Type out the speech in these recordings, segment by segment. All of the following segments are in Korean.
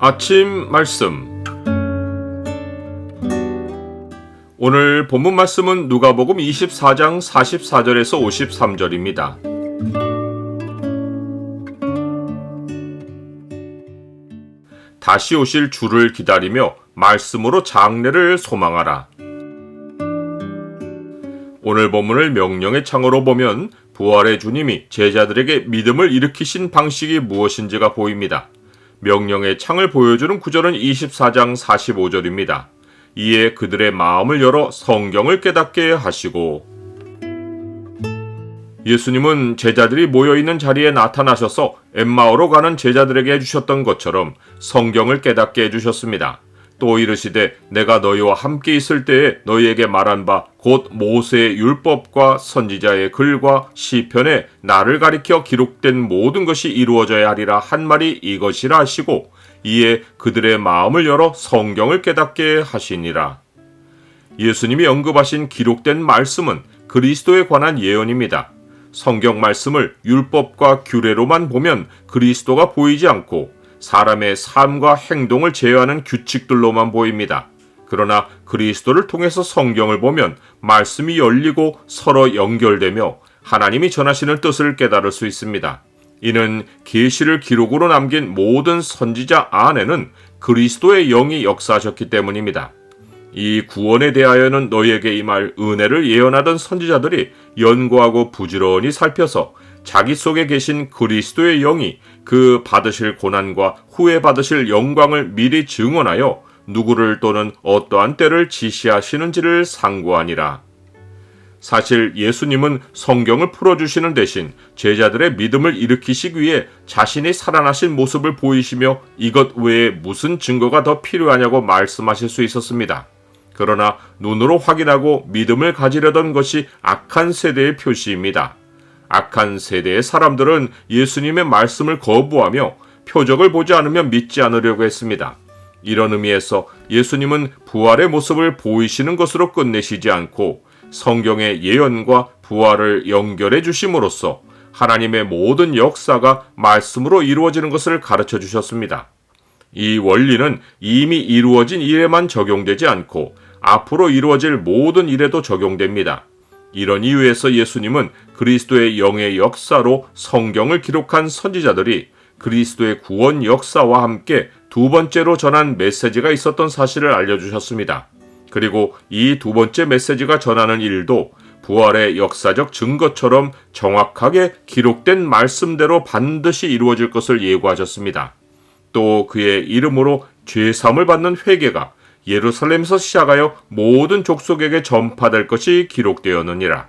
아침 말씀 오늘 본문 말씀은 누가복음 24장 44절에서 53절입니다. 다시 오실 주를 기다리며 말씀으로 장래를 소망하라. 오늘 본문을 명령의 창으로 보면 부활의 주님이 제자들에게 믿음을 일으키신 방식이 무엇인지가 보입니다. 명령의 창을 보여주는 구절은 24장 45절입니다. 이에 그들의 마음을 열어 성경을 깨닫게 하시고 예수님은 제자들이 모여 있는 자리에 나타나셔서 엠마오로 가는 제자들에게 해주셨던 것처럼 성경을 깨닫게 해주셨습니다. 또 이르시되 내가 너희와 함께 있을 때에 너희에게 말한 바 곧 모세의 율법과 선지자의 글과 시편에 나를 가리켜 기록된 모든 것이 이루어져야 하리라 한 말이 이것이라 하시고 이에 그들의 마음을 열어 성경을 깨닫게 하시니라. 예수님이 언급하신 기록된 말씀은 그리스도에 관한 예언입니다. 성경 말씀을 율법과 규례로만 보면 그리스도가 보이지 않고 사람의 삶과 행동을 제어하는 규칙들로만 보입니다. 그러나 그리스도를 통해서 성경을 보면 말씀이 열리고 서로 연결되며 하나님이 전하시는 뜻을 깨달을 수 있습니다. 이는 계시를 기록으로 남긴 모든 선지자 안에는 그리스도의 영이 역사하셨기 때문입니다. 이 구원에 대하여는 너희에게 임할 은혜를 예언하던 선지자들이 연구하고 부지런히 살펴서 자기 속에 계신 그리스도의 영이 그 받으실 고난과 후에 받으실 영광을 미리 증언하여 누구를 또는 어떠한 때를 지시하시는지를 상고하니라. 사실 예수님은 성경을 풀어주시는 대신 제자들의 믿음을 일으키시기 위해 자신이 살아나신 모습을 보이시며 이것 외에 무슨 증거가 더 필요하냐고 말씀하실 수 있었습니다. 그러나 눈으로 확인하고 믿음을 가지려던 것이 악한 세대의 표시입니다. 악한 세대의 사람들은 예수님의 말씀을 거부하며 표적을 보지 않으면 믿지 않으려고 했습니다. 이런 의미에서 예수님은 부활의 모습을 보이시는 것으로 끝내시지 않고 성경의 예언과 부활을 연결해 주심으로써 하나님의 모든 역사가 말씀으로 이루어지는 것을 가르쳐 주셨습니다. 이 원리는 이미 이루어진 일에만 적용되지 않고 앞으로 이루어질 모든 일에도 적용됩니다. 이런 이유에서 예수님은 그리스도의 영의 역사로 성경을 기록한 선지자들이 그리스도의 구원 역사와 함께 두 번째로 전한 메시지가 있었던 사실을 알려주셨습니다. 그리고 이 두 번째 메시지가 전하는 일도 부활의 역사적 증거처럼 정확하게 기록된 말씀대로 반드시 이루어질 것을 예고하셨습니다. 또 그의 이름으로 죄삼을 받는 회개가 예루살렘에서 시작하여 모든 족속에게 전파될 것이 기록되었느니라.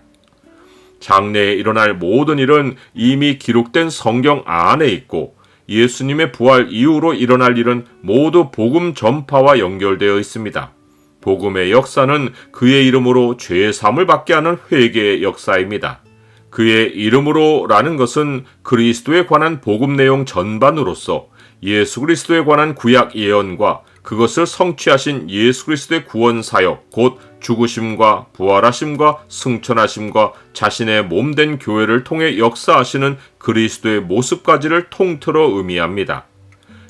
장래에 일어날 모든 일은 이미 기록된 성경 안에 있고 예수님의 부활 이후로 일어날 일은 모두 복음 전파와 연결되어 있습니다. 복음의 역사는 그의 이름으로 죄 사함을 받게 하는 회개의 역사입니다. 그의 이름으로라는 것은 그리스도에 관한 복음 내용 전반으로서 예수 그리스도에 관한 구약 예언과 그것을 성취하신 예수 그리스도의 구원 사역, 곧 죽으심과 부활하심과 승천하심과 자신의 몸된 교회를 통해 역사하시는 그리스도의 모습까지를 통틀어 의미합니다.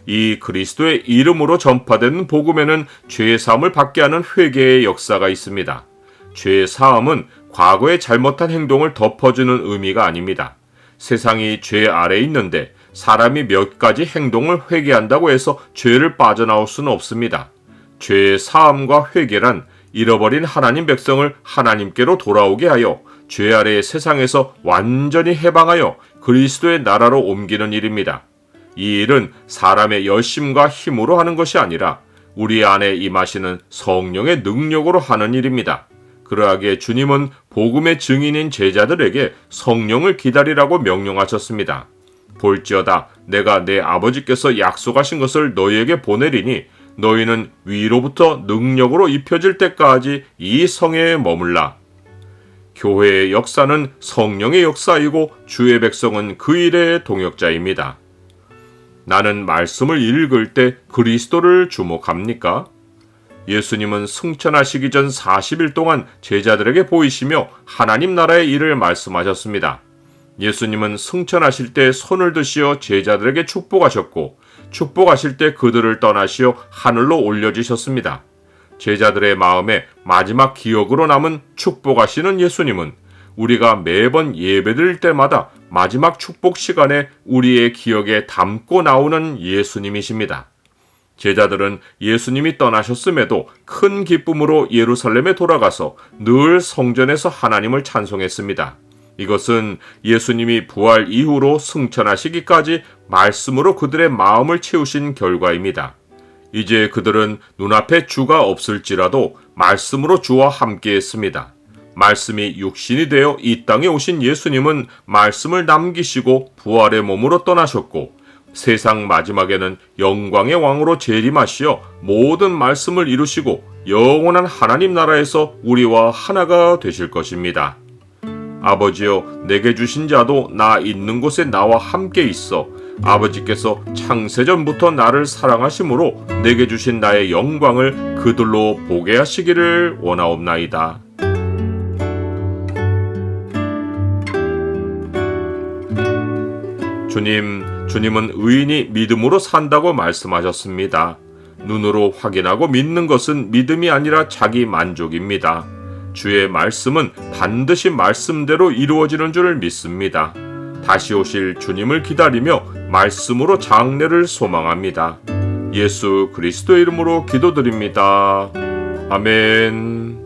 이 그리스도의 이름으로 전파되는 복음에는 죄 사함을 받게 하는 회개의 역사가 있습니다. 죄 사함은 과거의 잘못한 행동을 덮어주는 의미가 아닙니다. 세상이 죄 아래 있는데 사람이 몇 가지 행동을 회개한다고 해서 죄를 빠져나올 수는 없습니다. 죄의 사함과 회개란 잃어버린 하나님 백성을 하나님께로 돌아오게 하여 죄 아래의 세상에서 완전히 해방하여 그리스도의 나라로 옮기는 일입니다. 이 일은 사람의 열심과 힘으로 하는 것이 아니라 우리 안에 임하시는 성령의 능력으로 하는 일입니다. 그러하기에 주님은 복음의 증인인 제자들에게 성령을 기다리라고 명령하셨습니다. 볼지어다 내가 내 아버지께서 약속하신 것을 너희에게 보내리니 너희는 위로부터 능력으로 입혀질 때까지 이 성에 머물라. 교회의 역사는 성령의 역사이고 주의 백성은 그 일의 동역자입니다. 나는 말씀을 읽을 때 그리스도를 주목합니까? 예수님은 승천하시기 전 40일 동안 제자들에게 보이시며 하나님 나라의 일을 말씀하셨습니다. 예수님은 승천하실 때 손을 드시어 제자들에게 축복하셨고 축복하실 때 그들을 떠나시어 하늘로 올려주셨습니다. 제자들의 마음에 마지막 기억으로 남은 축복하시는 예수님은 우리가 매번 예배드릴 때마다 마지막 축복 시간에 우리의 기억에 담고 나오는 예수님이십니다. 제자들은 예수님이 떠나셨음에도 큰 기쁨으로 예루살렘에 돌아가서 늘 성전에서 하나님을 찬송했습니다. 이것은 예수님이 부활 이후로 승천하시기까지 말씀으로 그들의 마음을 채우신 결과입니다. 이제 그들은 눈앞에 주가 없을지라도 말씀으로 주와 함께 했습니다. 말씀이 육신이 되어 이 땅에 오신 예수님은 말씀을 남기시고 부활의 몸으로 떠나셨고 세상 마지막에는 영광의 왕으로 재림하시어 모든 말씀을 이루시고 영원한 하나님 나라에서 우리와 하나가 되실 것입니다. 아버지여 내게 주신 자도 나 있는 곳에 나와 함께 있어 아버지께서 창세전부터 나를 사랑하심으로 내게 주신 나의 영광을 그들로 보게 하시기를 원하옵나이다. 주님, 주님은 의인이 믿음으로 산다고 말씀하셨습니다. 눈으로 확인하고 믿는 것은 믿음이 아니라 자기 만족입니다. 주의 말씀은 반드시 말씀대로 이루어지는 줄을 믿습니다. 다시 오실 주님을 기다리며 말씀으로 장래를 소망합니다. 예수 그리스도 이름으로 기도드립니다. 아멘.